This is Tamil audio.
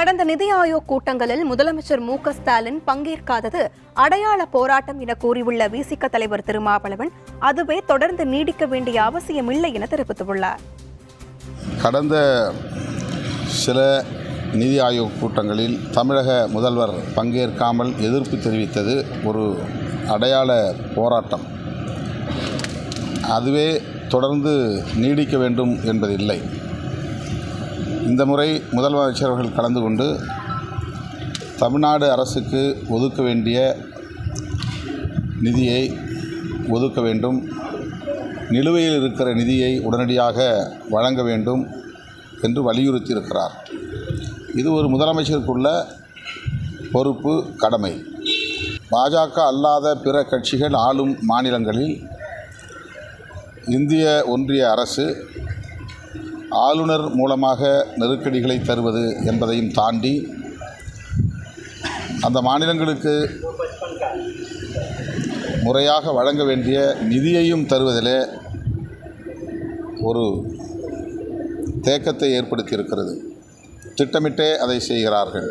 கடந்த நிதி ஆயோக் கூட்டங்களில் முதலமைச்சர் மு ஸ்டாலின் பங்கேற்காதது அடையாள போராட்டம் என கூறியுள்ள விசிக தலைவர் திருமாவளவன் அதுவே தொடர்ந்து நீடிக்க வேண்டிய அவசியமில்லை என தெரிவித்துள்ளார். கடந்த சில நிதி ஆயோக் கூட்டங்களில் தமிழக முதல்வர் பங்கேற்காமல் எதிர்ப்பு தெரிவித்தது ஒரு அடையாள போராட்டம். அதுவே தொடர்ந்து நீடிக்க வேண்டும் என்பதில்லை. இந்த முறை முதலமைச்சர் அவர்கள் கலந்து கொண்டு தமிழ்நாடு அரசுக்கு ஒதுக்க வேண்டிய நிதியை ஒதுக்க வேண்டும் நிலுவையில் இருக்கிற நிதியை உடனடியாக வழங்க வேண்டும் என்று வலியுறுத்தியிருக்கிறார். இது ஒரு முதலமைச்சருக்குள்ள பொறுப்பு கடமை. பாஜக அல்லாத பிற கட்சிகள் ஆளும் மாநிலங்களில் இந்திய ஒன்றிய அரசு ஆளுநர் மூலமாக நெருக்கடிகளை தருவது என்பதையும் தாண்டி அந்த மாநிலங்களுக்கு முறையாக வழங்க வேண்டிய நிதியையும் தருவதிலே ஒரு தேக்கத்தை ஏற்படுத்தியிருக்கிறது. திட்டமிட்டே அதை செய்கிறார்கள்.